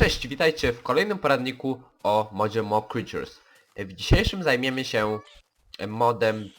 Cześć, witajcie w kolejnym poradniku o modzie Mock Creatures. W dzisiejszym zajmiemy się modem...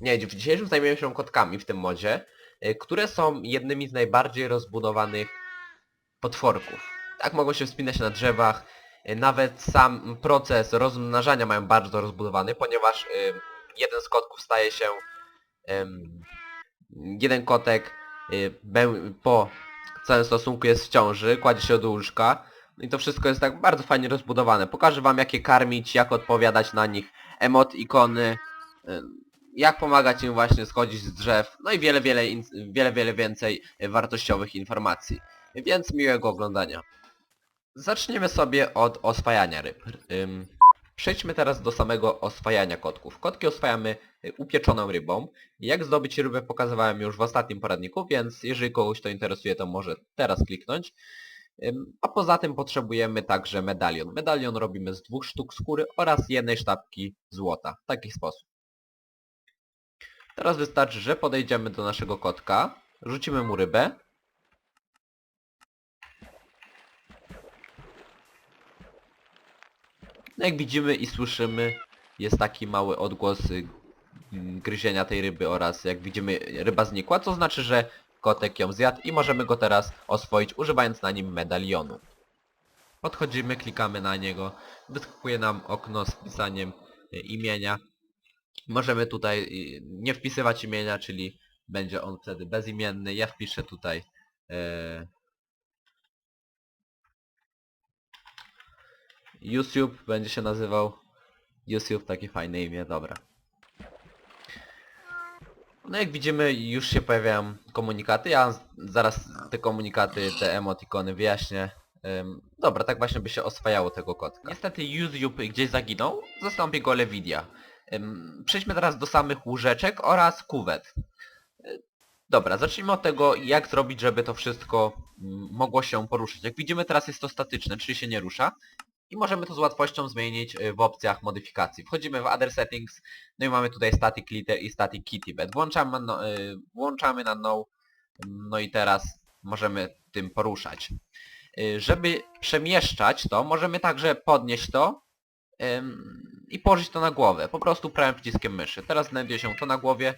Nie, w dzisiejszym zajmiemy się kotkami w tym modzie, e, które są jednymi z najbardziej rozbudowanych potworków. Tak mogą się wspinać na drzewach, e, nawet sam proces rozmnażania mają bardzo rozbudowany, ponieważ e, jeden z kotków staje się... Jeden kotek e, po całym stosunku jest w ciąży, kładzie się do łóżka, i to wszystko jest tak bardzo fajnie rozbudowane. Pokażę wam jakie karmić, jak odpowiadać na nich, emot, ikony, jak pomagać im właśnie schodzić z drzew, no i wiele, wiele, wiele, wiele więcej wartościowych informacji. Więc miłego oglądania. Zaczniemy sobie od oswajania ryb. Przejdźmy teraz do samego oswajania kotków. Kotki oswajamy y, upieczoną rybą. Jak zdobyć rybę pokazywałem już w ostatnim poradniku, więc jeżeli kogoś to interesuje, to może teraz kliknąć. A poza tym potrzebujemy także medalion. Medalion robimy z dwóch sztuk skóry oraz jednej sztabki złota. W taki sposób. Teraz wystarczy, że podejdziemy do naszego kotka, rzucimy mu rybę. No jak widzimy i słyszymy, jest taki mały odgłos y, gryzienia tej ryby oraz jak widzimy ryba znikła, co znaczy, że kotek ją zjadł i możemy go teraz oswoić używając na nim medalionu. Podchodzimy, klikamy na niego, wyskakuje nam okno z wpisaniem y, imienia. Możemy tutaj y, nie wpisywać imienia, czyli będzie on wtedy bezimienny. Ja wpiszę tutaj e, YouTube będzie się nazywał YouTube, takie fajne imię, dobra. No jak widzimy już się pojawiają komunikaty, ja zaraz te komunikaty, te emotikony wyjaśnię. Dobra, tak właśnie by się oswajało tego kotka. Niestety YouTube gdzieś zaginął, zastąpi go Levidia. Przejdźmy teraz do samych łóżeczek oraz kuwet. Y, Dobra, zacznijmy od tego, jak zrobić, żeby to wszystko mm, mogło się poruszyć. Jak widzimy teraz jest to statyczne, czyli się nie rusza. I możemy to z łatwością zmienić y, w opcjach modyfikacji. Wchodzimy w Other Settings, no i mamy tutaj Static Litter i Static Kitty Bed. Włączamy, no, y, włączamy na No, no i teraz możemy tym poruszać. Y, Żeby przemieszczać to, możemy także podnieść to i położyć to na głowę. Po prostu prawym przyciskiem myszy. Teraz znajduje się to na głowie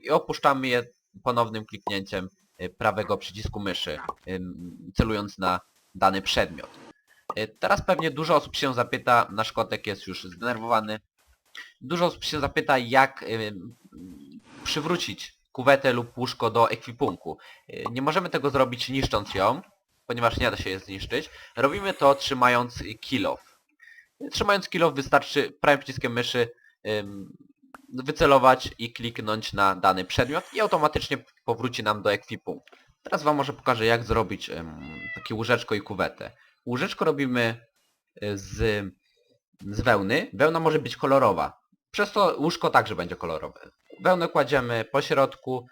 i opuszczamy je ponownym kliknięciem prawego przycisku myszy, celując na dany przedmiot. Y, Teraz pewnie dużo osób się zapyta, nasz kotek jest już zdenerwowany. Dużo osób się zapyta, jak y, przywrócić kuwetę lub łóżko do ekwipunku. Y, Nie możemy tego zrobić niszcząc ją, ponieważ nie da się je zniszczyć. Robimy to trzymając kill off. Trzymając kill off wystarczy prawym przyciskiem myszy wycelować i kliknąć na dany przedmiot i automatycznie powróci nam do ekwipunku. Teraz wam może pokażę jak zrobić takie łóżeczko i kuwetę. Łóżeczko robimy y, z, z wełny. Wełna może być kolorowa. Przez to łóżko także będzie kolorowe. Wełnę kładziemy po środku,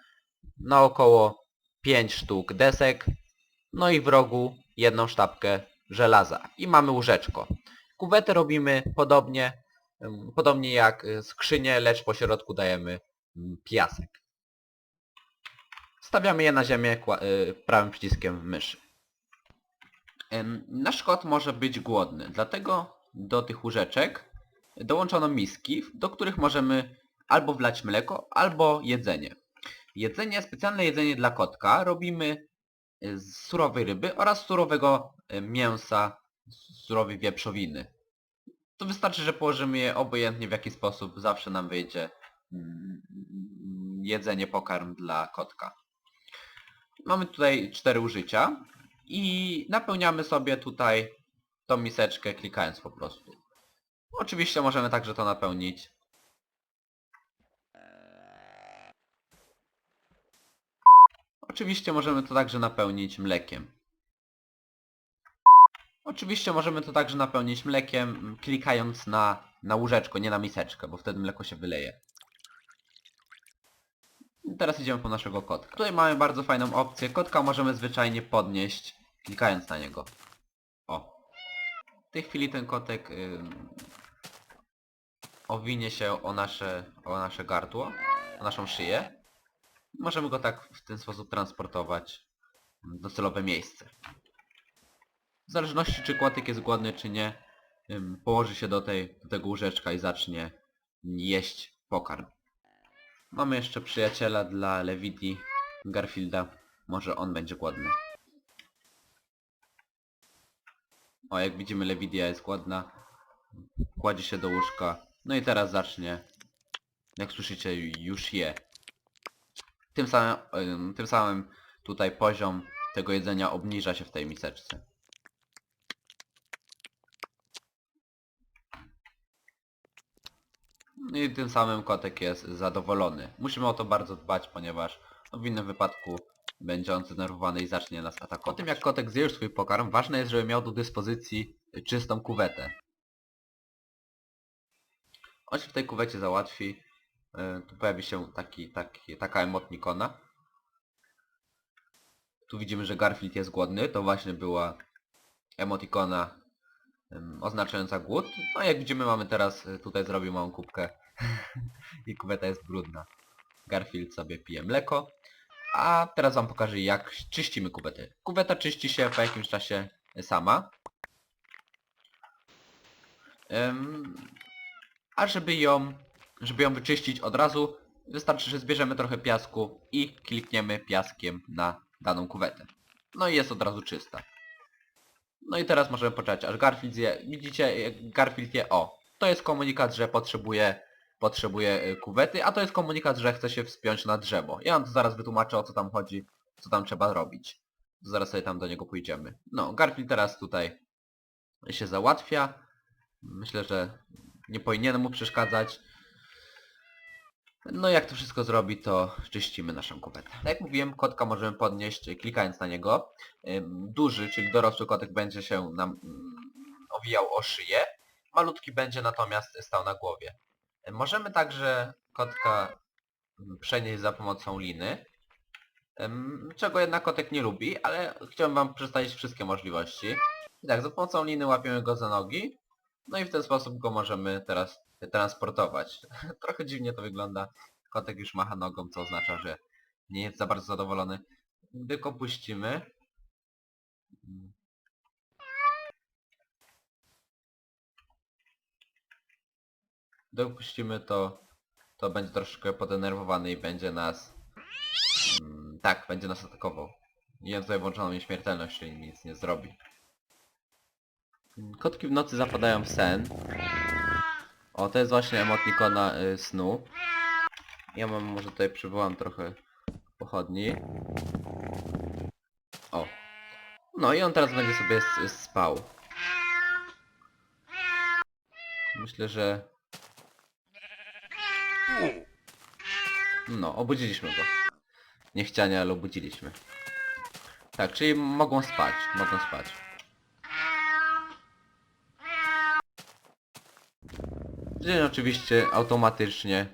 naokoło 5 sztuk desek, no i w rogu jedną sztabkę żelaza. I mamy łóżeczko. Kuwetę robimy podobnie, podobnie jak y, skrzynię, lecz po środku dajemy piasek. Stawiamy je na ziemię y, prawym przyciskiem myszy. Nasz kot może być głodny, dlatego do tych łóżeczek dołączono miski, do których możemy albo wlać mleko, albo jedzenie. Jedzenie, specjalne jedzenie dla kotka robimy e, z surowej ryby oraz surowego e, mięsa, surowej wieprzowiny. To wystarczy, że położymy je obojętnie w jaki sposób, zawsze nam wyjdzie mm, jedzenie, pokarm dla kotka. Mamy tutaj cztery użycia i napełniamy sobie tutaj tą miseczkę klikając po prostu. Oczywiście możemy także to napełnić. Oczywiście możemy to także napełnić mlekiem. Oczywiście możemy to także napełnić mlekiem, klikając na, na łóżeczko, nie na miseczkę, bo wtedy mleko się wyleje. Teraz idziemy po naszego kotka. Tutaj mamy bardzo fajną opcję. Kotka możemy zwyczajnie podnieść, klikając na niego. O. W tej chwili ten kotek owinie się o nasze, o nasze gardło, o naszą szyję. Możemy go tak w ten sposób transportować w docelowe miejsce. W zależności czy kotek jest głodny czy nie, położy się do, tej, do tego łóżeczka i zacznie jeść pokarm. Mamy jeszcze przyjaciela dla Levidi, Garfielda. Może on będzie głodny. O, jak widzimy Levidia jest głodna. Kładzie się do łóżka. No i teraz zacznie. Jak słyszycie, już je. Tym samym, ym, tym samym tutaj poziom tego jedzenia obniża się w tej miseczce. No I tym samym kotek jest zadowolony. Musimy o to bardzo dbać, ponieważ no, w innym wypadku będzie on zdenerwowany i zacznie nas atakować. Po tym jak kotek zje już swój pokarm, ważne jest, żeby miał do dyspozycji czystą kuwetę. On się w tej kuwecie załatwi. E, Tu pojawi się taki, taki, taka emotnikona. Tu widzimy, że Garfield jest głodny. To właśnie była emotikona em, oznaczająca głód. No jak widzimy mamy teraz, e, tutaj zrobił małą kubkę i kuweta jest brudna. Garfield sobie pije mleko. A teraz wam pokażę jak czyścimy kuwety. Kuweta czyści się po jakimś czasie sama. Em, a żeby ją, żeby ją wyczyścić od razu, wystarczy, że zbierzemy trochę piasku i klikniemy piaskiem na daną kuwetę. No i jest od razu czysta. No i teraz możemy poczekać, aż Garfield zje. Widzicie, jak Garfield je, o, to jest komunikat, że potrzebuje, potrzebuje y, kuwety, a to jest komunikat, że chce się wspiąć na drzewo. Ja wam to zaraz wytłumaczę, o co tam chodzi, co tam trzeba robić. Zaraz sobie tam do niego pójdziemy. No, Garfield teraz tutaj się załatwia. Myślę, że nie powinienem mu przeszkadzać. No jak to wszystko zrobi, to czyścimy naszą kuwetę. Tak jak mówiłem, kotka możemy podnieść y, klikając na niego. Duży, czyli dorosły kotek będzie się nam mm, owijał o szyję. Malutki będzie natomiast stał na głowie. Y, Możemy także kotka mm, przenieść za pomocą liny. Czego jednak kotek nie lubi, ale chciałem wam przedstawić wszystkie możliwości. I tak, za pomocą liny łapiemy go za nogi. No i w ten sposób go możemy teraz transportować. Trochę dziwnie to wygląda. Kotek już macha nogą, co oznacza, że nie jest za bardzo zadowolony. Gdy go puścimy... Gdy puścimy, to, to będzie troszkę podenerwowany i będzie nas... Mm, tak, będzie nas atakował. Tutaj włączoną nieśmiertelność, czyli nic nie zrobi. Kotki w nocy zapadają w sen. O, to jest właśnie emotnikona y, snu. Ja mam, może tutaj przywołam trochę pochodni. O. No i on teraz będzie sobie spał. Myślę, że... No, obudziliśmy go. Niechcianie, ale obudziliśmy. Tak, czyli mogą spać, mogą spać. W dzień oczywiście automatycznie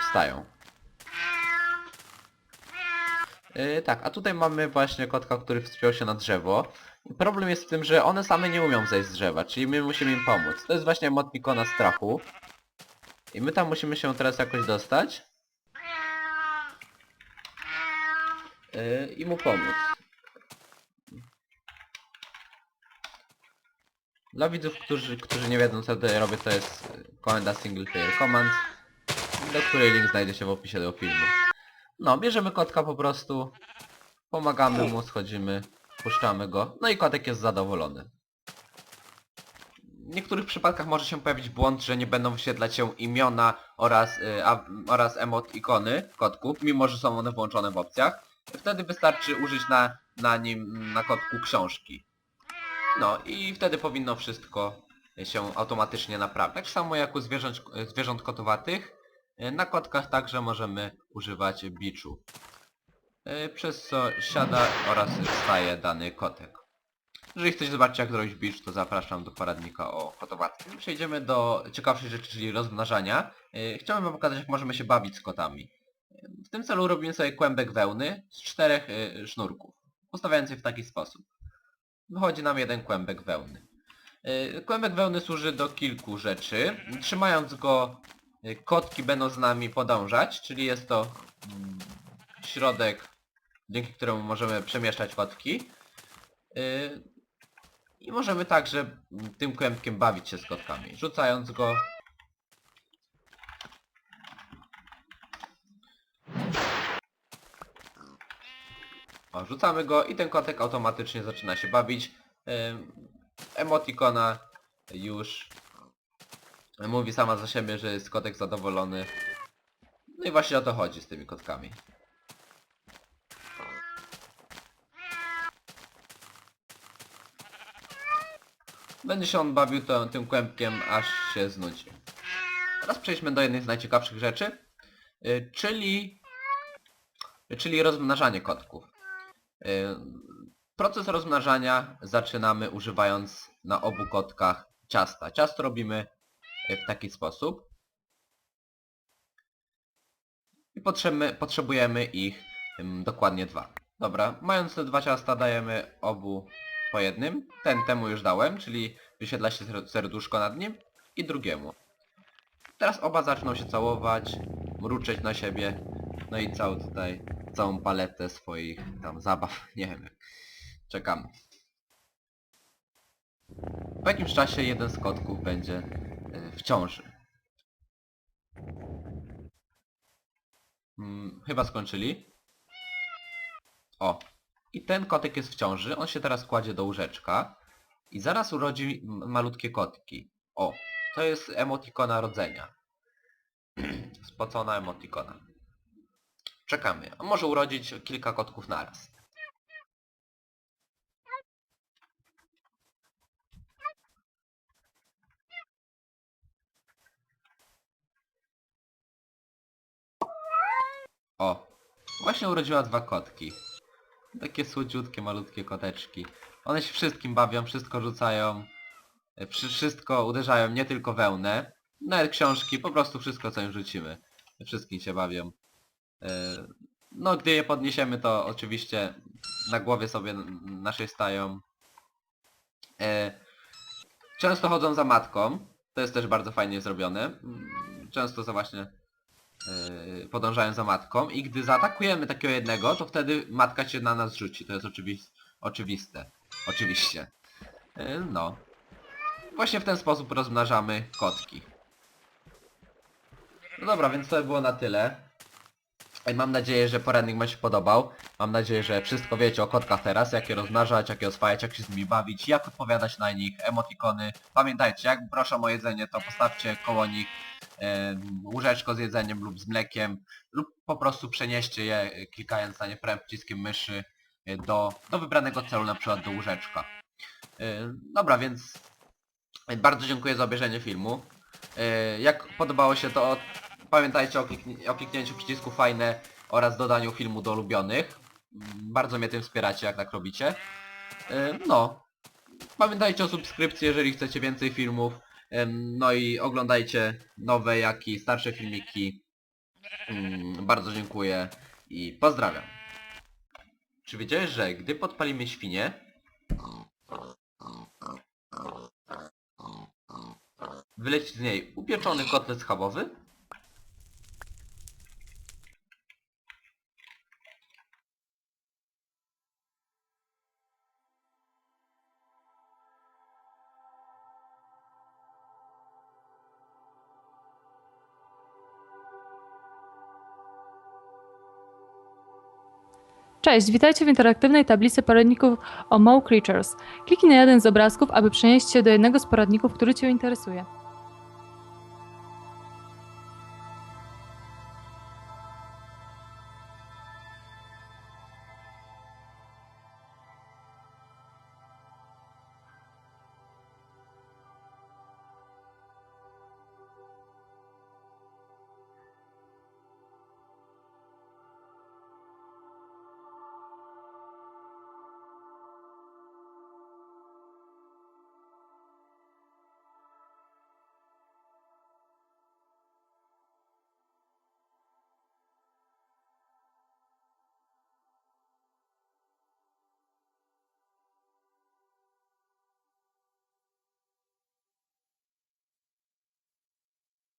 wstają. Yy, tak, a tutaj mamy właśnie kotka, który wspiął się na drzewo. Problem jest w tym, że one same nie umią zejść z drzewa, czyli my musimy im pomóc. To jest właśnie emotnikona strachu. I my tam musimy się teraz jakoś dostać. Yy, I mu pomóc. Dla widzów, którzy, którzy nie wiedzą co tutaj robię, to jest komenda single player command, do której link znajdzie się w opisie do filmu. No, bierzemy kotka po prostu, pomagamy mu, schodzimy, puszczamy go, no i kotek jest zadowolony. W niektórych przypadkach może się pojawić błąd, że nie będą wyświetlać się imiona oraz, y, a, oraz emot ikony kotków, mimo że są one włączone w opcjach. Wtedy wystarczy użyć na, na nim, na kotku książki. No i wtedy powinno wszystko się automatycznie naprawiać. Tak samo jak u zwierząt, zwierząt kotowatych, e, na kotkach także możemy używać biczu. E, Przez co siada oraz wstaje dany kotek. Jeżeli chcecie zobaczyć jak zrobić bicz, to zapraszam do poradnika o kotowatych. Przejdziemy do ciekawszej rzeczy, czyli rozmnażania. E, Chciałem wam pokazać jak możemy się bawić z kotami. W tym celu robimy sobie kłębek wełny z czterech sznurków, ustawiając je w taki sposób wychodzi nam jeden kłębek wełny. Yy, Kłębek wełny służy do kilku rzeczy. Trzymając go, yy, kotki będą z nami podążać, czyli jest to mm, środek, dzięki któremu możemy przemieszczać kotki. Yy, I możemy także tym kłębkiem bawić się z kotkami, rzucając go. O, rzucamy go i ten kotek automatycznie zaczyna się bawić. Emotikona już mówi sama za siebie, że jest kotek zadowolony. No i właśnie o to chodzi z tymi kotkami. Będzie się on bawił tym kłębkiem, aż się znudzi. Teraz przejdźmy do jednej z najciekawszych rzeczy, y, czyli, czyli rozmnażanie kotków. Y, Proces rozmnażania zaczynamy używając na obu kotkach ciasta. Ciasto robimy y, w taki sposób. I potrzebujemy, potrzebujemy ich dokładnie dwa. Dobra, mając te dwa ciasta dajemy obu po jednym. Ten temu już dałem, czyli wyświetla się ser- serduszko nad nim i drugiemu. Teraz oba zaczną się całować, mruczeć na siebie, no i całą tutaj, całą paletę swoich tam zabaw, nie wiem. Czekamy. Po jakimś czasie jeden z kotków będzie y, w ciąży. Mm, chyba skończyli. O. I ten kotek jest w ciąży, on się teraz kładzie do łóżeczka i zaraz urodzi malutkie kotki. O, to jest emotikona rodzenia. Spocona emotikona. Czekamy. On może urodzić kilka kotków naraz. O, właśnie urodziła dwa kotki. Takie słodziutkie, malutkie koteczki. One się wszystkim bawią, wszystko rzucają. e, Wszy- Wszystko uderzają, nie tylko wełnę. Nawet książki, po prostu wszystko co im rzucimy. Wszystkim się bawią. E, No, gdy je podniesiemy, to oczywiście na głowie sobie naszej stają. E, Często chodzą za matką. To jest też bardzo fajnie zrobione. Mm, Często za właśnie yy, podążają za matką i gdy zaatakujemy takiego jednego, to wtedy matka się na nas rzuci. To jest oczywi oczywiste. Oczywiście. No. Właśnie w ten sposób rozmnażamy kotki. No dobra, więc to było na tyle. Mam nadzieję, że poradnik Wam się podobał. Mam nadzieję, że wszystko wiecie o kotkach teraz, jak je rozmnażać, jak je oswajać, jak się z nimi bawić, jak odpowiadać na nich, emotikony. Pamiętajcie, jak proszą o jedzenie, to postawcie koło nich em, łóżeczko z jedzeniem lub z mlekiem, lub po prostu przenieście je, e, klikając na nie prawym przyciskiem myszy e, do, do wybranego celu, na przykład do łóżeczka. E, Dobra, więc e, bardzo dziękuję za obejrzenie filmu. E, Jak podobało się to, pamiętajcie o, klikni o kliknięciu przycisku fajne oraz dodaniu filmu do ulubionych. Mm, Bardzo mnie tym wspieracie, jak tak robicie. E, No. Pamiętajcie o subskrypcji, jeżeli chcecie więcej filmów. No i oglądajcie nowe, jak i starsze filmiki. Mm, Bardzo dziękuję i pozdrawiam. Czy wiedziałeś, że gdy podpalimy świnię, wyleci z niej upieczony kotlet schabowy? Cześć, witajcie w interaktywnej tablicy poradników o Mow Creatures. Kliknij na jeden z obrazków, aby przenieść się do jednego z poradników, który Cię interesuje.